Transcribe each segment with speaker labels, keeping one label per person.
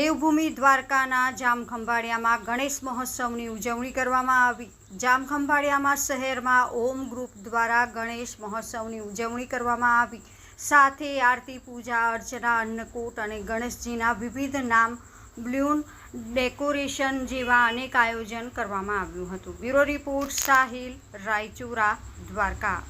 Speaker 1: દેવભૂમિ દ્વારકાના જામખંભાળિયામાં ગણેશ મહોત્સવની ઉજવણી કરવામાં આવી. જામખંભાળિયામાં શહેરમાં ઓમ ગ્રુપ દ્વારા ગણેશ મહોત્સવની ઉજવણી કરવામાં આવી. સાથે આરતી, પૂજા, અર્ચના, અન્નકૂટ અને ગણેશજીના વિવિધ નામ બ્લ્યુન ડેકોરેશન જેવા અનેક આયોજન કરવામાં આવ્યું હતું. Bureau report, Sahil Raichura, Dwarka.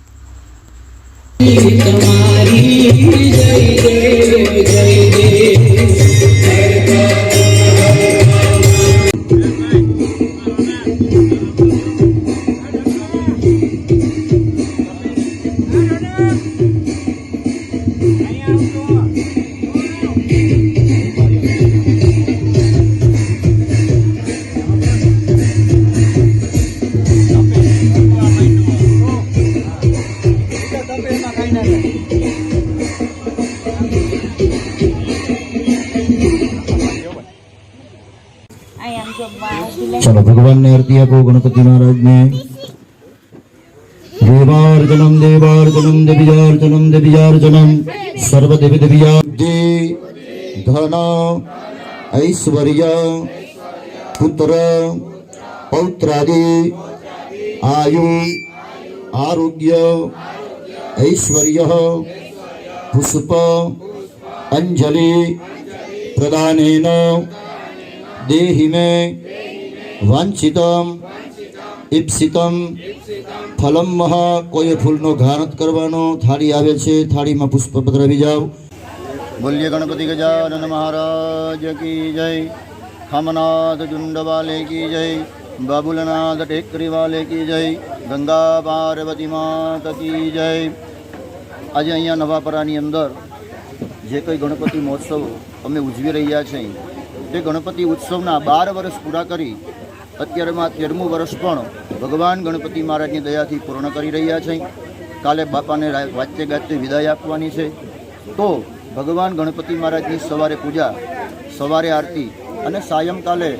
Speaker 2: ચલો ભગવાનને આરતી આપો ગણપતિ મહારાજને દેવાર્ચનમ દેવીજાર્ચનમ દેવીજાર્ચનમ સર્વ દેવી દેવીયાબ્દે ધન ઐશ્વર્ય પુત્ર પૌત્રાદિ આયુ આરોગ્ય ઐશ્વર્ય પુષ્પ અંજલિ પ્રદાનેન દેહિ મે વાંછિતમ ઈપ્સિતમ ફલમ મહા કોઈ ફૂલનો ઘારત કરવાનો થાળી આવે છે, થાળીમાં પુષ્પપત્ર આવી જાઓ બોલ્ય ગણપતિ ગજાનન મહારાજ કી જય, ખમનાથ ઝુંડવાલે કી જય, બાબુલનાથ ટેકરી વાલે કી જય, ગંગા પાર્વતી માત કી જય. આજે અહીંયા નવાપરાની અંદર જે કંઈ ગણપતિ મહોત્સવ અમે ઉજવી રહ્યા છીએ, તે ગણપતિ ઉત્સવના બાર વર્ષ પૂરા કરી અત્યારમાં તેરમું વર્ષ પણ ભગવાન ગણપતિ મહારાજની દયાથી પૂર્ણ કરી રહ્યા છે. કાલે બાપાને વાંચતે ગાતે વિદાય આપવાની છે. તો ભગવાન ગણપતિ મહારાજની સવારે પૂજા, સવારે આરતી અને સાયંકાલે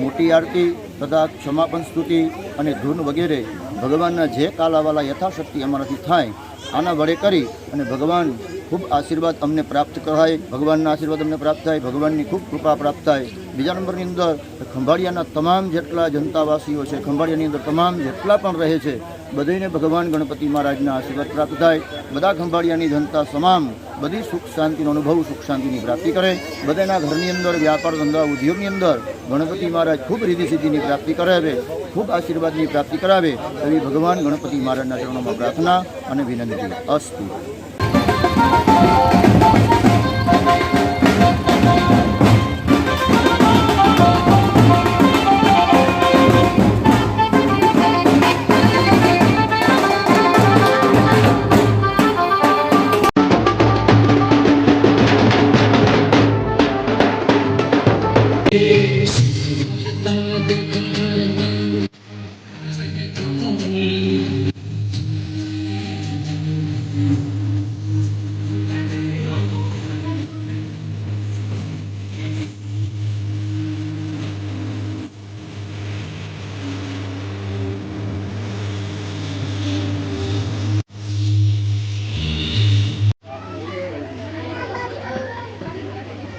Speaker 2: મોટી આરતી તથા ક્ષમાપન સ્તુતિ અને ધૂન વગેરે ભગવાનના જે કાલાવાલા યથાશક્તિ અમારાથી થાય, આના વડે કરી અને ભગવાન ખૂબ આશીર્વાદ અમને પ્રાપ્ત કરાય, ભગવાનના આશીર્વાદ અમને પ્રાપ્ત થાય, ભગવાનની ખૂબ કૃપા પ્રાપ્ત થાય. બીજા નંબરની અંદર ખંભાળિયાના તમામ જેટલા જનતાવાસીઓ છે, ખંભાળિયાની અંદર તમામ જેટલા પણ રહે છે, બધાને ભગવાન ગણપતિ મહારાજના આશીર્વાદ પ્રાપ્ત થાય. બધા ખંભાળિયાની જનતા તમામ બધી સુખ શાંતિનો અનુભવ, સુખ શાંતિની પ્રાપ્તિ કરે. બધાના ઘરની અંદર, વ્યાપાર ધંધા, ઉદ્યોગની અંદર ગણપતિ મહારાજ ખૂબ રીતિ સિદ્ધિની પ્રાપ્તિ કરાવે, ખૂબ આશીર્વાદની પ્રાપ્તિ કરાવે એવી ભગવાન ગણપતિ મહારાજના ચરણોમાં પ્રાર્થના અને વિનંતી. અસ્તુ.